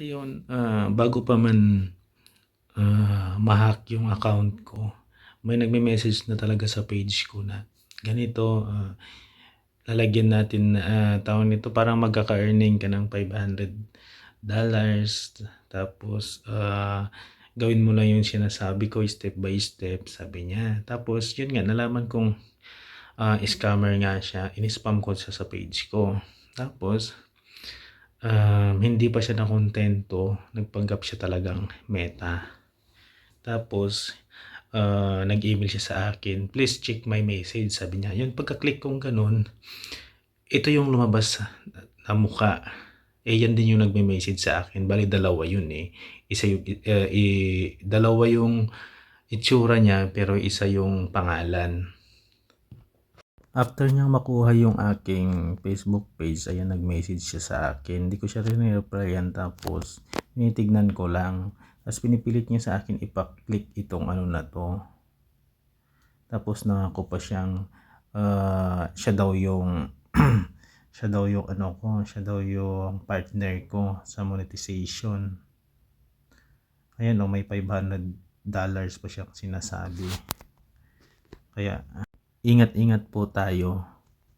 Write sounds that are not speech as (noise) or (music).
Ayun, ah, bago pa man, ah, ma-hack yung account ko, may nagme-message na talaga sa page ko na ganito, ah, lalagyan natin, ah, tawag nito, parang magkaka-earning ka ng $500 tapos, ah, gawin mo lang yung sinasabi ko step by step, sabi niya. Tapos yun nga, nalaman kong, ah, scammer nga siya, in-spam ko siya sa page ko. Tapos, um, hindi pa siya nakontento, nagpanggap siya talagang Meta. Tapos, ah, nag-email siya sa akin, "Please check my message," sabi niya. Yun, pagka-click kong ganun, ito yung lumabas na mukha. Eh, yan din yung nagme-message sa akin. Bali, dalawa yun eh. Isa yung, uh, i- dalawa yung itsura niya, pero isa yung pangalan. After niyang makuha yung aking Facebook page, ayan, nag-message siya sa akin. Hindi ko siya rin replyan tapos tinitignan ko lang. Tapos pinipilit niya sa akin ipa-click itong ano na to. Tapos nangako pa siyang ah, siya daw yung (clears throat) siya daw yung ano ko, siya daw yung partner ko sa monetization. Ayan o, may 500 dollars pa siyang sinasabi. Kaya, ingat-ingat po tayo